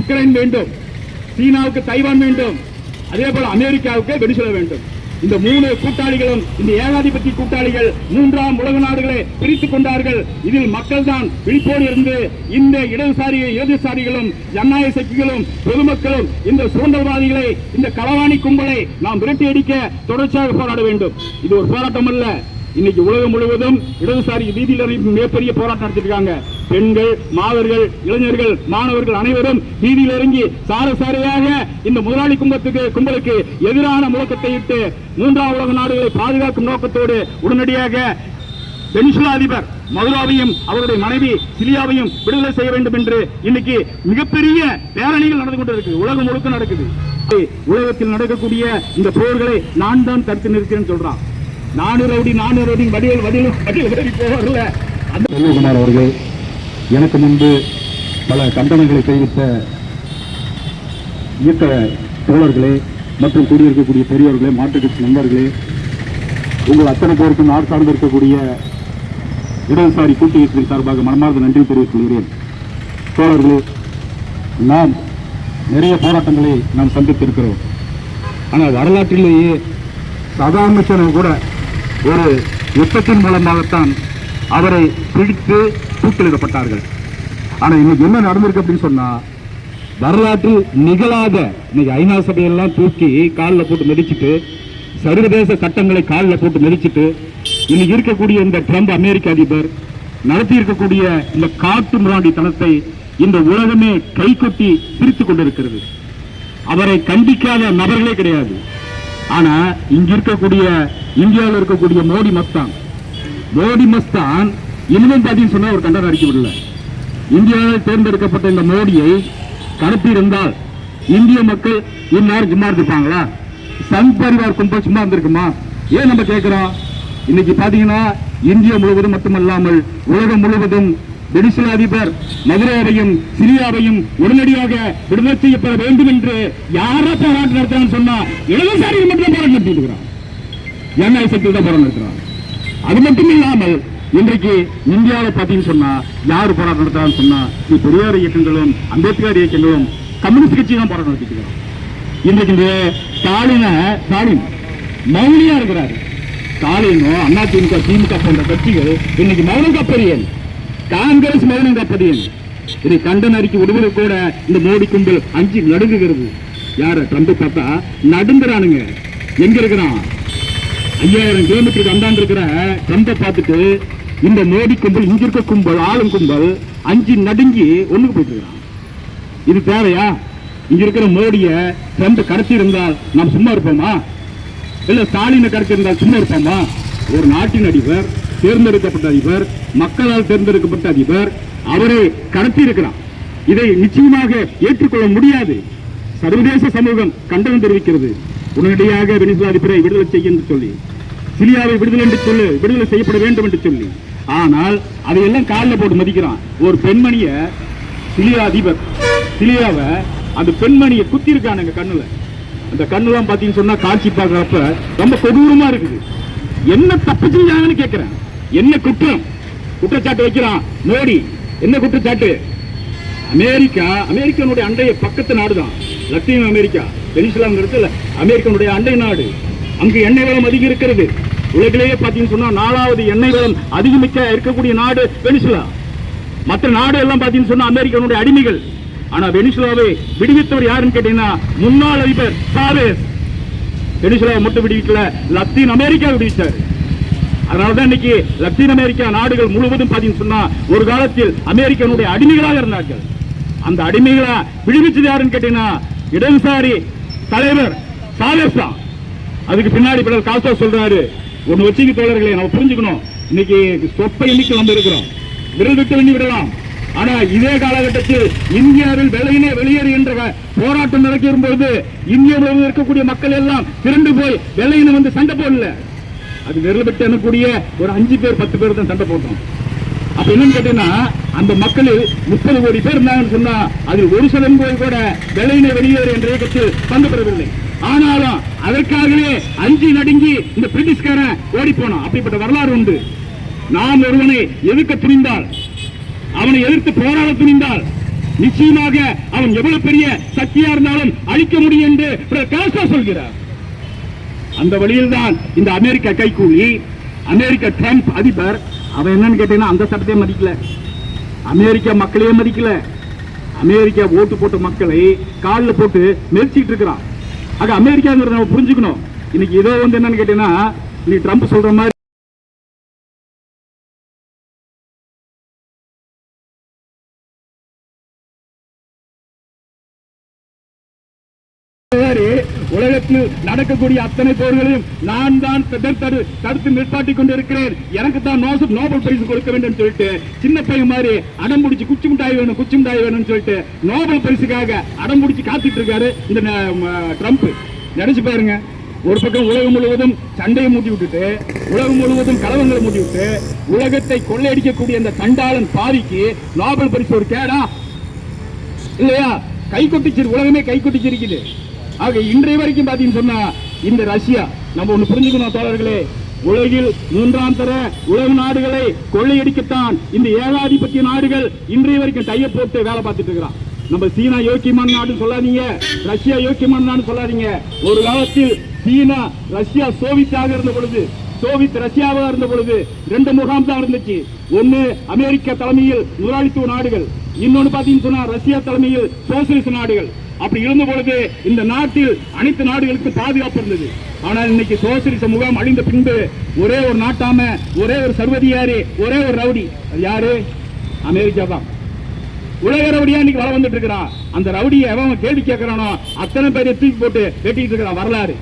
Ukraine வேண்டும் சீனாவுக்கு Taiwan வேண்டும் அதே போல அமெரிக்காவுக்கு வெடிசுல வேண்டும். இந்த மூணு கூட்டாளிகளும் இந்த ஏகாதிபத்திய கூட்டாளிகள் மூன்றாம் உலக நாடுகளை பிரித்துக் கொண்டார்கள். இதில் மக்கள் தான் விழிப்போடு இருந்து இந்த இடதுசாரி இடதுசாரிகளும் ஜனநாயக சக்திகளும் பொதுமக்களும் இந்த சுதந்திரவாதிகளை இந்த களவாணி கும்பலை நாம் விரட்டி அடிக்க தொடர்ச்சியாக போராட வேண்டும். இது ஒரு போராட்டம் அல்ல இன்னைக்கு உலகம் முழுவதும் இடதுசாரி வீதியில் மிகப்பெரிய போராட்டம் நடத்திருக்காங்க பெண்கள் மாதர்கள் இளைஞர்கள் மாணவர்கள் அனைவரும் வீதியில் இறங்கி சாரசாரியாக இந்த முதலாளி கும்பத்துக்கு கும்பலுக்கு எதிரான முழக்கத்தை இட்டு மூன்றாம் உலக நாடுகளை பாதுகாக்கும் நோக்கத்தோடு உடனடியாக வெனிசுலா அதிபர் மதுராவையும் அவருடைய மனைவி சிலியாவையும் விடுதலை செய்ய வேண்டும் என்று இன்னைக்கு மிகப்பெரிய பேரணிகள் நடந்து கொண்டிருக்கு. உலகம் முழுக்க நடக்குது. உலகத்தில் நடக்கக்கூடிய இந்த போர்களை நான் தான் தடுத்து நிற்கிறேன்னு சொல்றான். நானூறு ரவுடி நானூறு ரவுடி வடிவில் வடிவில் வடிவில் போவார்ல அந்த செல்வகுமார் அவர்கள் எனக்கு முன்பு பல கண்டனங்களை தெரிவித்த இயக்க தோழர்களே மற்றும் கூடியிருக்கக்கூடிய பெரியவர்களே மாற்றுக்கட்சி நண்பர்களே உங்கள் அத்தனை பேருக்கும் நாட்கார்ந்து இருக்கக்கூடிய இடதுசாரி கூட்டு இயக்கத்தின் சார்பாக மனமார்ந்த நன்றி தெரிவித்துக் கொள்கிறேன். தோழர்களே நாம் நிறைய போராட்டங்களை நாம் சந்தித்திருக்கிறோம். ஆனால் வரலாற்றிலேயே சதாம் கூட ஒரு யுத்தத்தின் மூலமாகத்தான் அவரை பிடித்து தூக்கிலிடப்பட்டார்கள். ஆனால் இன்னைக்கு என்ன நடந்திருக்கு அப்படின்னு சொன்னால் வரலாற்றில் நிகழாத இன்னைக்கு ஐநா சபையெல்லாம் தூக்கி காலில் போட்டு மிதிச்சிட்டு சர்வதேச சட்டங்களை காலில் போட்டு மிதிச்சிட்டு இன்னைக்கு இருக்கக்கூடிய இந்த ட்ரம்ப் அமெரிக்க அதிபர் நடத்தி இருக்கக்கூடிய இந்த காட்டு முராண்டித்தனத்தை இந்த உலகமே கைகொட்டி பிரித்து கொண்டிருக்கிறது. அவரை கண்டிக்காத நபர்களே கிடையாது. ஆனா இங்க இருக்கக்கூடிய இந்தியாவில் இருக்கக்கூடிய மோடி மஸ்தான். மோடி மஸ்தான் இனிமேல் பார்த்தீங்கன்னு சொன்னால் ஒரு கண்டனம் அறிக்கை விடல. இந்தியாவில் தேர்ந்தெடுக்கப்பட்ட இந்த மோடியை கடத்தியிருந்தால் இந்திய மக்கள் இந்நேரம் சும்மா இருந்திருப்பாங்களா? சங் பரிவார் கும்பல் சும்மா இருந்திருக்குமா? ஏன் நம்ம கேட்கிறோம்? இன்னைக்கு பாத்தீங்கன்னா இந்தியா முழுவதும் மட்டுமல்லாமல் உலகம் முழுவதும் வெனிசுலா அதிபர் மதுரையையும் சிரியாவையும் உடனடியாக விடுதலை செய்யப்பட வேண்டும் என்று யாரா போராட்டம் நடத்தான்னு சொன்னா இடதுசாரிகள் மட்டும் போராட்டம் நடத்திட்டு இருக்கிறான் ஜனநாயக சக்தி தான் போராட்டம் நடத்துறாங்க. அது மட்டும் இல்லாமல் இன்றைக்கு இந்தியாவில் பார்த்தீங்கன்னு சொன்னா யார் போராட்டம் நடத்துறான்னு சொன்னா இது பெரியார் இயக்கங்களும் அம்பேத்கர் இயக்கங்களும் கம்யூனிஸ்ட் கட்சி தான் போராட்டம் நடத்திட்டு இன்றைக்கு இந்த ஸ்டாலின ஸ்டாலின் மௌனியா இருக்கிறாரு. ஸ்டாலினும் அதிமுக திமுக போன்ற கட்சிகள் இன்னைக்கு மௌனம் கப்பறியல் காங்கிரஸ் மௌனம் கப்பறியல் இதை கண்டன அறிக்கை விடுவது கூட இந்த மோடி கும்பல் அஞ்சு நடுங்குகிறது. யார? ட்ரம்ப் பார்த்தா நடுங்குறானுங்க. எங்க இருக்கிறான்? ஐயாயிரம் கிலோமீட்டருக்கு அந்தாண்டு இருக்கிற ட்ரம்பை பார்த்துட்டு இந்த மோடி கும்பல் இங்க இருக்க கும்பல் ஆளும் கும்பல் அஞ்சு நடுங்கி ஒண்ணுக்கு போயிட்டு இருக்கிறான் இது தேவையா? இங்க இருக்கிற மோடிய ட்ரம்ப் கடத்தி இருந்தால் நாம் சும்மா இருப்போமா? இல்ல ஸ்டாலினை கடத்தி இருந்தால் சும்மா இருப்போமா? ஒரு நாட்டின் அதிபர் தேர்ந்தெடுக்கப்பட்ட அதிபர் மக்களால் தேர்ந்தெடுக்கப்பட்ட அதிபர் அவரை கடத்தி இருக்கிறான். இதை நிச்சயமாக ஏற்றுக்கொள்ள முடியாது. சர்வதேச சமூகம் கண்டனம் தெரிவிக்கிறது. உடனடியாக வெனிசுலா அதிபரை விடுதலை செய்ய என்று சொல்லி சிரியாவை விடுதலை என்று சொல்லு விடுதலை செய்யப்பட வேண்டும் என்று சொல்லி ஆனால் அதையெல்லாம் காலில் போட்டு மதிக்கிறான். ஒரு பெண்மணிய சிலியா அதிபர் சிலியாவை அந்த பெண்மணியை குத்தி இருக்கானுங்க கண்ணுல. அந்த கண்ணுலாம் பாத்தீங்கன்னு சொன்னா காட்சி பார்க்கறப்ப ரொம்ப கொடூரமா இருக்குது. என்ன தப்பு செஞ்சாங்கன்னு கேட்கிறேன் என்ன குற்றம்? குற்றச்சாட்டு வைக்கிறான். மோடி என்ன குற்றச்சாட்டு? அமெரிக்கா அமெரிக்கனுடைய அண்டைய பக்கத்து நாடுதான். Latin America. வெனிசுலாங்கிறது அமெரிக்கனுடைய அண்டை நாடு. அங்கு எண்ணெய் வளம் அதிகம் இருக்கிறது உலகிலேயே பார்த்தீங்கன்னு சொன்னா நாலாவது எண்ணெய் வளம் அதிகமிக்க இருக்கக்கூடிய நாடு வெனிசுலா. மற்ற நாடு எல்லாம் பார்த்தீங்கன்னு சொன்னா அமெரிக்கனுடைய அடிமைகள். ஆனா வெனிசுலாவை விடுவித்தவர் யாருன்னு கேட்டீங்கன்னா முன்னாள் அதிபர் சாவேஸ். வெனிசுலாவை மட்டும் விடுவிக்கல லத்தீன் அமெரிக்கா விடுவிச்சாரு. அதனாலதான் இன்னைக்கு லத்தீன் அமெரிக்கா நாடுகள் முழுவதும் பார்த்தீங்கன்னு சொன்னா ஒரு காலத்தில் அமெரிக்கனுடைய அடிமைகளாக இருந்தார்கள். அந்த அடிமைகளா விடுவிச்சது யாருன்னு கேட்டீங்கன்னா இடதுசாரி தலைவர் சாவேஸ் தான் அதுக்கு பின்னாடி பிறகு காசா சொல்றாரு. ஒன்னு வச்சுக்க தோழர்களே நம்ம புரிஞ்சுக்கணும். இன்னைக்கு சொப்ப எண்ணிக்கை வந்து இருக்கிறோம். விரல் விட்டு எண்ணி விடலாம். ஆனா இதே காலகட்டத்தில் இந்தியாவில் வெளியினே வெளியேறு என்ற போராட்டம் நடக்கும் பொழுது இந்தியா இருக்கக்கூடிய மக்கள் எல்லாம் திரண்டு போய் வெள்ளையின வந்து சண்டை போடல. அது விரல் விட்டு எண்ணக்கூடிய ஒரு அஞ்சு பேர் பத்து பேர் தான் சண்டை போட்டோம். அப்ப என்னன்னு கேட்டீங்கன்னா அந்த மக்களில் முப்பது கோடி பேர் இருந்தாங்கன்னு சொன்னா அதில் ஒரு சிலம் கோடி கூட வெள்ளையினை வெளியேறு என்ற இயக்கத்தில் பங்கு பெறவில்லை. ஆனாலும் அதற்காகவே அஞ்சு நடுங்கி இந்த பிரிட்டிஷ்காரன் ஓடி போனான். அப்படிப்பட்ட வரலாறு உண்டு. நாம் ஒருவனை எதிர்க்க துணிந்தால் அவனை எதிர்த்து போராட துணிந்தால் நிச்சயமாக அவன் எவ்வளவு பெரிய சக்தியா இருந்தாலும் அழிக்க முடியும் என்று பிறர் சொல்கிறார். அந்த வழியில் தான் இந்த அமெரிக்க கைக்கூலி அமெரிக்க ட்ரம்ப் அதிபர் அவன் என்னன்னு கேட்டீங்கன்னா அந்த சட்டத்தை மதிக்கல. அமெரிக்க மக்களையே மதிக்கல. அமெரிக்கா ஓட்டு போட்ட மக்களை காலில் போட்டு மெரிச்சிட்டு இருக்கிறான். ஆக அமெரிக்காங்கிறத நம்ம புரிஞ்சுக்கணும். இன்னைக்கு இதோ வந்து என்னன்னு கேட்டீங்கன்னா நீ ட்ரம்ப் சொல்ற மாதிரி உலகத்தில் நடக்கக்கூடிய அத்தனை போர்களையும் நான் தான் தடு- தடுத்து நிற்பாட்டிக் கொண்டிருக்கிறேன். எனக்கு தான் நோபல் பரிசு கொடுக்க வேண்டும் சொல்லிட்டு சின்ன பையன் மாதிரி அடம் பிடிச்சி குச்சி மிட்டாய் வேணும் குச்சி மிட்டாய் வேணும்னு சொல்லிட்டு நோபல் பரிசுக்காக அடம் பிடிச்சி காத்துட்டு இருக்காரு இந்த ட்ரம்ப் நினைச்சு பாருங்க. ஒரு பக்கம் உலகம் முழுவதும் சண்டையை மூட்டி விட்டுட்டு உலகம் முழுவதும் கலவங்களை மூட்டி விட்டு உலகத்தை கொள்ளையடிக்கக்கூடிய அந்த தண்டாளன் பாதிக்கு நோபல் பரிசு ஒரு கேடா. இல்லையா? கை கொட்டிச்சிரு உலகமே கை கொட்டிச்சிருக்குது ஆக இன்றைய வரைக்கும் பாத்தீங்கன்னு சொன்னா இந்த ரஷ்யா நம்ம ஒண்ணு புரிஞ்சுக்கணும் தோழர்களே உலகில் மூன்றாம் தர உலக நாடுகளை கொள்ளையடிக்கத்தான் இந்த ஏகாதிபத்திய நாடுகள் இன்றைய வரைக்கும் டைய போட்டு வேலை பார்த்துட்டு இருக்கிறான். நம்ம சீனா யோக்கியமான நாடு சொல்லாதீங்க ரஷ்யா யோக்கியமான நாடு சொல்லாதீங்க. ஒரு காலத்தில் சீனா ரஷ்யா சோவியத்தாக இருந்த பொழுது சோவியத் ரஷ்யாவாக இருந்த பொழுது ரெண்டு முகாம் தான் இருந்துச்சு. ஒன்னு அமெரிக்கா தலைமையில் முதலாளித்துவ நாடுகள் இன்னொன்னு பாத்தீங்கன்னு சொன்னா ரஷ்யா தலைமையில் சோசியலிச நாடுகள். அப்படி இருந்த பொழுது இந்த நாட்டில் அனைத்து நாடுகளுக்கும் பாதுகாப்பு இருந்தது. ஆனால் இன்னைக்கு சோசியலிச முகாம் அழிந்த பின்பு ஒரே ஒரு நாட்டாம ஒரே ஒரு சர்வதியாரி ஒரே ஒரு ரவுடி. அது யாரு? அமெரிக்கா தான். உலக ரவுடியா இன்னைக்கு வர வந்துட்டு இருக்கிறான் அந்த ரவுடியை எவன் கேள்வி கேட்கிறானோ அத்தனை பேரை தூக்கி போட்டு வெட்டிட்டு இருக்கிறான் வரலாறு.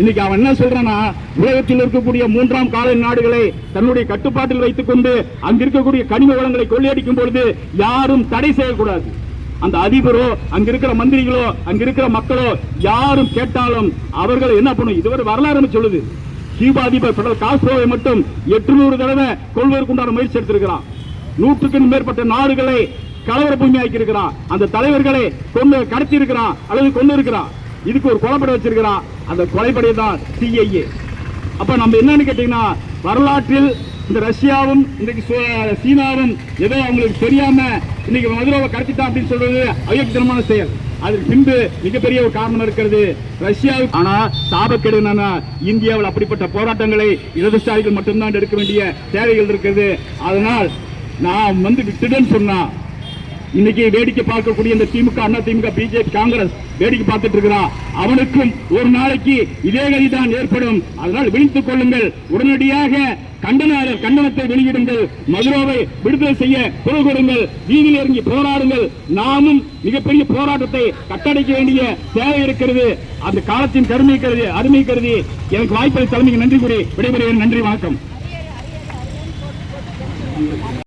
இன்னைக்கு அவன் என்ன சொல்றானா உலகத்தில் இருக்கக்கூடிய மூன்றாம் கால நாடுகளை தன்னுடைய கட்டுப்பாட்டில் வைத்துக் கொண்டு அங்க இருக்கக்கூடிய கனிம வளங்களை கொள்ளையடிக்கும் பொழுது யாரும் தடை செய்யக்கூடாது. அந்த அதிபரோ அங்க இருக்கிற மந்திரிகளோ அங்க இருக்கிற மக்களோ யாரும் கேட்டாலும் அவர்கள் என்ன பண்ணும்? இதுவரை வரலாறு சொல்லுது. கியூபா அதிபர் பெடல் காஸ்ட்ரோவை மட்டும் எட்டுநூறு தடவை கொள்வதற்குண்டான முயற்சி எடுத்திருக்கிறான். நூற்றுக்கும் மேற்பட்ட நாடுகளை கலவர பூமியாக்கி இருக்கிறான் அந்த தலைவர்களை கொண்டு கடத்தி இருக்கிறான் அல்லது கொண்டு இருக்கிறான் இதுக்கு ஒரு கொலைப்படை வச்சிருக்கிறான். அந்த கொலைப்படை தான் சிஐஏ அப்ப நம்ம என்னன்னு கேட்டீங்கன்னா வரலாற்றில் இந்த ரஷ்யாவும் இன்னைக்கு சோ- சீனாவும் ஏதோ அவங்களுக்கு தெரியாம இன்னைக்கு மதுராவை கடத்திட்டான் அப்படின்னு சொல்றது அயோக்கியத்தனமான செயல். அதற்கு பின்பு மிகப்பெரிய ஒரு காரணம் இருக்கிறது ரஷ்யாவுக்கு ஆனா சாபக்கேடு என்னன்னா இந்தியாவில் அப்படிப்பட்ட போராட்டங்களை இடதுசாரிகள் மட்டும்தான் எடுக்க வேண்டிய தேவைகள் இருக்கிறது. அதனால் நான் வந்து விட்டுடன் சொன்னா இன்னைக்கு வேடிக்கை பார்க்கக்கூடிய இந்த திமுக அண்ணா திமுக பிஜேபி காங்கிரஸ் வேடிக்கை பார்த்துட்டு இருக்கிறான் அவனுக்கும் ஒரு நாளைக்கு இதே கதிதான் ஏற்படும். அதனால் விழித்துக் கொள்ளுங்கள். உடனடியாக கண்டன கண்டனத்தை வெளியிடுங்கள். மதுரோவை விடுதலை செய்ய குரல் கொடுங்கள். வீதியில் இறங்கி போராடுங்கள். நாமும் மிகப்பெரிய போராட்டத்தை கட்டடைக்க வேண்டிய தேவை இருக்கிறது. அந்த காலத்தின் கருமை கருதி அருமை கருதி எனக்கு வாய்ப்பை தலைமைக்கு நன்றி கூறி விடைபெறுகிறேன். நன்றி வணக்கம்.